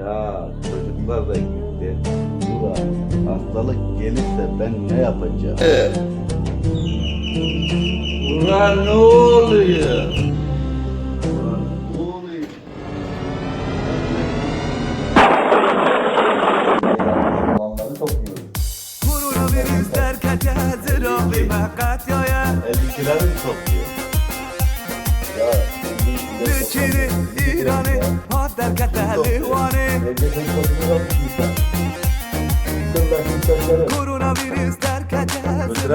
Ya çocuklar da gitti. Dur abi, hastalık gelirse ben ne yapacağım? Ulan ne oluyor? Ulan ne oluyor? Olanları topluyoruz. Elbiseleri mi topluyor? Ya kendi içinde Koronavirüs derken hazır